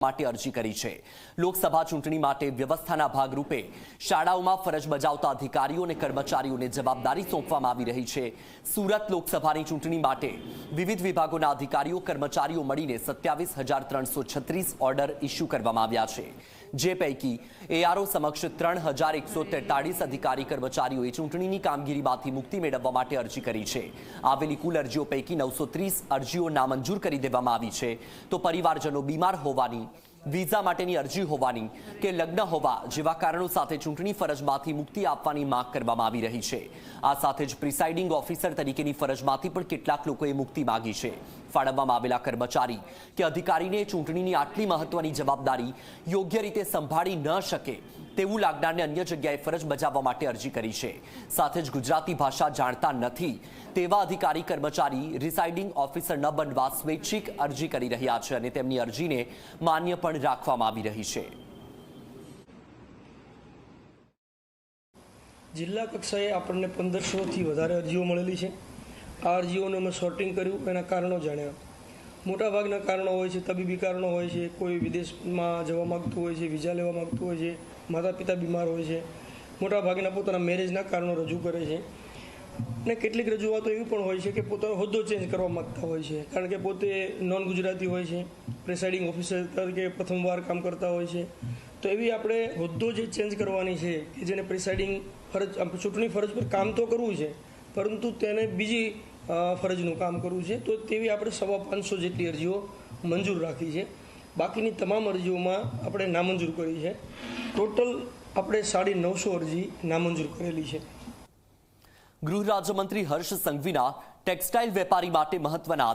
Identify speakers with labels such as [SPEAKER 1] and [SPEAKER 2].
[SPEAKER 1] માટે અરજી કરી છે. લોકસભા ચૂંટણી માટે વ્યવસ્થાના ભાગરૂપે શાળાઓમાં ફરજ બજાવતા અધિકારીઓ અને કર્મચારીઓને જવાબદારી સોંપવામાં આવી રહી છે. સુરત લોકસભાની ચૂંટણી માટે વિવિધ વિભાગોના અધિકારીઓ, કર્મચારીઓ મળીને સત્યાવીસ ઓર્ડર ઇસ્યુ કરવામાં આવ્યા છે. જે પૈકી એઆરઓ સમક્ષ ત્રણ હજાર એકસો તેતાળીસ અધિકારી કર્મચારીઓએ ચૂંટણીની કામગીરીમાંથી મુક્તિ મેળવવા માટે અરજી કરી છે. આવેલી કુલ અરજીઓ પૈકી નવસો ત્રીસ અરજીઓ નામંજૂર કરી દેવામાં આવી છે. તો પરિવારજનો બીમાર હોવાની વિઝા માટેની અરજી હોવાની કે લગ્ન હોવા જેવા કારણો સાથે ચૂંટણી ફરજમાંથી મુક્તિ આપવાની માંગ કરવામાં આવી રહી છે. આ સાથે જ પ્રિસાઇડિંગ ઓફિસર તરીકેની ફરજમાંથી પણ કેટલાક લોકોએ મુક્તિ માગી છે. ફાળવવામાં આવેલા કર્મચારી કે અધિકારીને ચૂંટણીની આટલી મહત્વની જવાબદારી યોગ્ય રીતે સંભાળી ન શકે તેવું લાગનારને અન્ય જગ્યાએ ફરજ બજાવવા માટે અરજી કરી છે. સાથે જ ગુજરાતી ભાષા જાણતા નથી તેવા અધિકારી કર્મચારી રિસાઇડિંગ ઓફિસર ન બનવા સ્વૈચ્છિક અરજી કરી રહ્યા છે અને તેમની અરજીને માન્ય પણ રાખવામાં આવી રહી છે.
[SPEAKER 2] જિલ્લા કક્ષાએ આપણને પંદરસોથી વધારે અરજીઓ મળેલી છે. આ અરજીઓનું અમે સોર્ટિંગ કર્યું, એના કારણો જાણ્યા. મોટાભાગના કારણો હોય છે, તબીબી કારણો હોય છે, કોઈ વિદેશમાં જવા માગતું હોય છે, વિઝા લેવા માગતું હોય છે માતા પિતા બીમાર હોય છે. મોટાભાગના પોતાના મેરેજના કારણો રજૂ કરે છે. અને કેટલીક રજૂઆતો એવી પણ હોય છે કે પોતાનો હોદ્દો ચેન્જ કરવા માગતા હોય છે. કારણ કે પોતે નોન ગુજરાતી હોય છે પ્રિસાઇડિંગ ઓફિસર તરીકે પ્રથમવાર કામ કરતા હોય છે. તો એવી આપણે હોદ્દો જે ચેન્જ કરવાની છે, કે જેને પ્રિસાઇડિંગ ફરજ ચૂંટણી ફરજ પર કામ તો કરવું છે, પરંતુ તેને બીજી ફરજનું કામ કરવું છે, તો તેવી આપણે સવા પાંચસો જેટલી અરજીઓ મંજૂર રાખી છે. બાકીની તમામ અરજીઓમાં આપણે નામંજૂર કરી છે. ટોટલ આપણે સાડી નવસો અરજી નામંજૂર કરેલી છે.
[SPEAKER 1] ગૃહ રાજ્યમંત્રી હર્ષ સંઘવીના ટેક્સટાઇલ વેપારી માટે મહત્વના